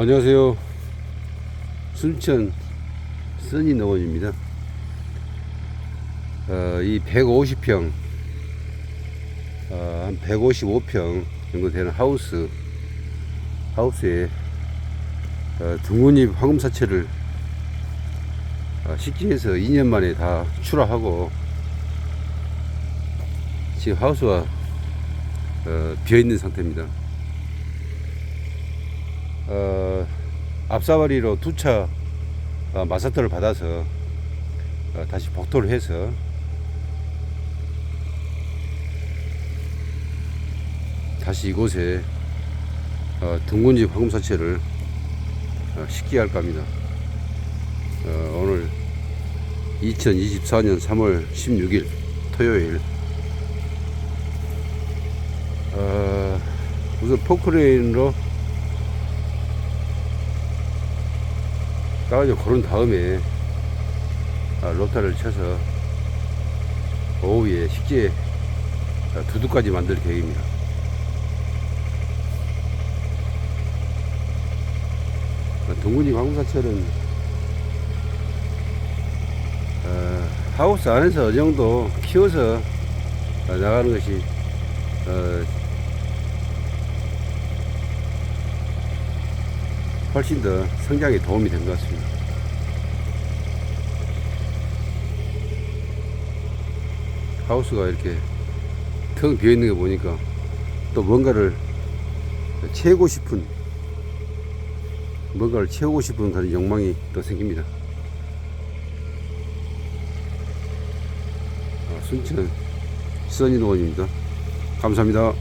안녕하세요. 순천 써니 농원입니다. 어, 이 150평, 어, 한 155평 정도 되는 하우스, 하우스에 어, 둥근잎 황금사채를 어, 식지에서 2년 만에 다 출하하고 지금 하우스가 어, 비어 있는 상태입니다. 어, 앞사발이로 두차 어, 마사토를 받아서 어, 다시 복토를 해서 다시 이곳에 어, 둥근집 황금사체를 어, 식게 할까 합니다. 어, 오늘 2024년 3월 16일 토요일 어, 우선 포크레인으로 까가지고 고른 다음에 아, 로타를 쳐서 오후에 식재 아, 두두까지 만들 계획입니다. 아, 동근이 광사철은 어, 하우스 안에서 어느 정도 키워서 어, 나가는 것이 어, 훨씬 더 성장에 도움이 된 것 같습니다. 하우스가 이렇게 텅 비어 있는 거 보니까 또 뭔가를 채우고 싶은 뭔가를 채우고 싶은 그런 욕망이 또 생깁니다. 아, 순천 써니 농원입니다. 감사합니다.